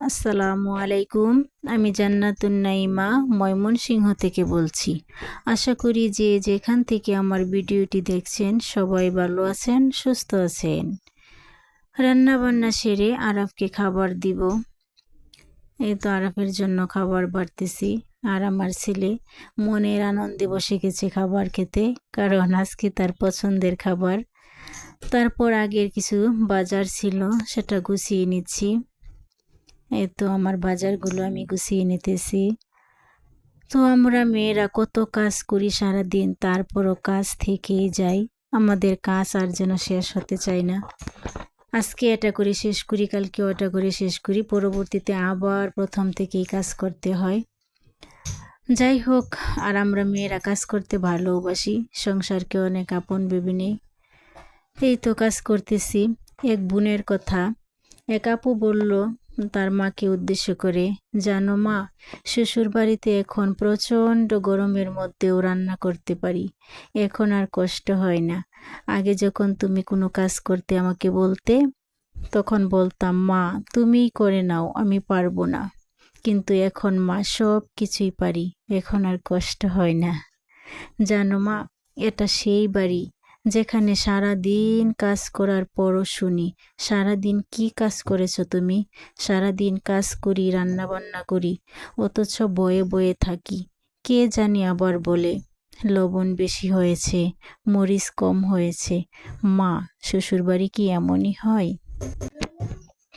আসসালামু আলাইকুম। আমি জান্নাতুন নাইমা, ময়মনসিংহ থেকে বলছি। আশা করি যে যেখান থেকে আমার ভিডিওটি দেখছেন সবাই ভালো আছেন, সুস্থ আছেন। রান্না বান্না সেরে আরফকে খাবার দিব। এই তো আরফের জন্য খাবার বাড়তেছি। আর আমার ছেলে মনের আনন্দে বসে গেছে খাবার খেতে, কারণ আজকে তার পছন্দের খাবার। তারপর আগের কিছু বাজার ছিল, সেটা গুছিয়ে নিচ্ছি। এই তো আমার বাজারগুলো আমি গুছিয়ে নিতেছি। তো আমরা মেয়েরা কত কাজ করি সারা দিন তারপরও কাজ থেকেই যাই। আমাদের কাজ আর যেন শেষ হতে চায় না। আজকে এটা করে শেষ করি, কালকে ওটা করে শেষ করি। পরবর্তীতে আবার প্রথম থেকেই কাজ করতে হয়। যাই হোক, আর আমরা মেয়েরা কাজ করতে ভালোবাসি। সংসারকে অনেক আপন ভেবে নেই। এই তো কাজ করতেছি। এক বোনের কথা। এক আপু বলল তার মাকে উদ্দেশ্য করে, জানো মা শ্বশুর বাড়িতে এখন প্রচণ্ড গরমের মধ্যেও রান্না করতে পারি। এখন আর কষ্ট হয় না। আগে যখন তুমি কোনো কাজ করতে আমাকে বলতে, তখন বলতাম, মা, তুমিই করে নাও, আমি পারব না। কিন্তু এখন মা, সব কিছুই পারি। এখন আর কষ্ট হয় না। জানো মা, এটা সেই বাড়ি যেখানে সারা দিন কাজ করার পরও শুনি। সারা দিন কি কাজ করেছ তুমি? সারা দিন কাজ করি রান্না বান্না করি, অথচ বয়ে বয়ে থাকি। কে জানি আবার বলে, লবণ বেশি হয়েছে, মরিচ কম হয়েছে। মা, শ্বশুরবাড়ি কি এমনই হয়?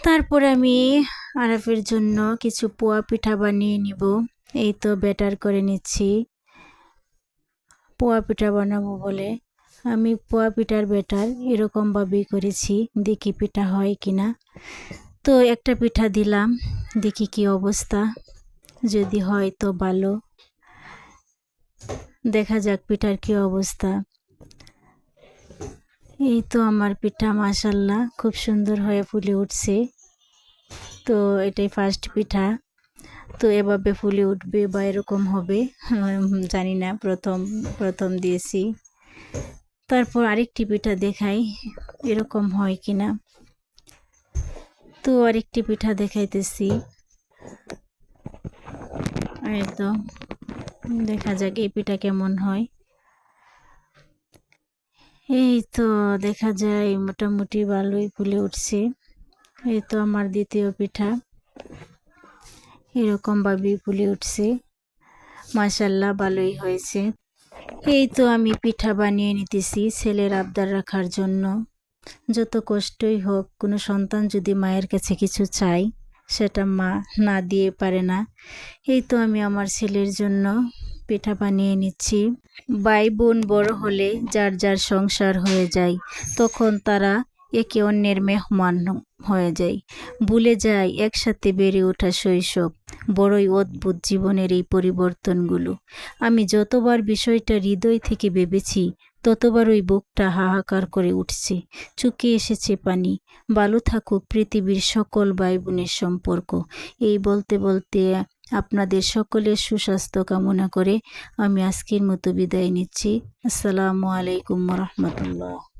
তারপর আমি আরাফের জন্য কিছু পোয়া পিঠা বানিয়ে নিব। এই তো ব্যাটার করে নিচ্ছি। পোয়া পিঠা বানাবো বলে। আমি পোয়া পিঠার বেটার এরকমভাবেই করেছি, দেখি পিঠা হয় কি না তো একটা পিঠা দিলাম, দেখি কি অবস্থা। যদি হয় তো ভালো। দেখা যাক পিঠার কি অবস্থা। এই তো আমার পিঠা মাসাল্লাহ খুব সুন্দর হয়ে ফুলে উঠছে। তো এটাই ফার্স্ট পিঠা। তো এভাবে ফুলে উঠবে বা এরকম হবে জানি না, প্রথম প্রথম দিয়েছি। তারপর আরেকটি পিঠা দেখাই, এরকম হয় কি না তো আরেকটি পিঠা দেখাইতেছি। তো দেখা যাক এই পিঠা কেমন হয়। এই তো দেখা যায় মোটামুটি ভালোই ফুলে উঠছে। এই তো আমার দ্বিতীয় পিঠা। এরকমভাবেই ফুলে উঠছে। মাসাল্লাহ ভালোই হয়েছে। এই তো আমি পিঠা বানিয়ে নিতেছি ছেলের আবদার রাখার জন্য। যত কষ্টই হোক, কোনো সন্তান যদি মায়ের কাছে কিছু চাই সেটা মা না দিয়ে পারে না। এই তো আমি আমার ছেলের জন্য পিঠা বানিয়ে নিচ্ছি। ভাই বোন বড় হলে যার যার সংসার হয়ে যায়, তখন তারা একে অন্যের মেহমান হয়ে যায় ভুলে যায় একসাথে বেড়ে ওঠা শৈশব, বড়ই অদ্ভুত জীবনের এই পরিবর্তনগুলো। আমি যতবার বিষয়টা হৃদয় থেকে ভেবেছি, ততবার ওই বুকটা হাহাকার করে উঠছে। চুকে এসেছে পানি। বালু থাকুক পৃথিবীর সকল ভাই বোনের সম্পর্ক। এই বলতে বলতে আপনাদের সকলের সুস্বাস্থ্য কামনা করে আমি আজকের মতো বিদায় নিচ্ছি। আসসালামু আলাইকুম রহমতুল্লাহ।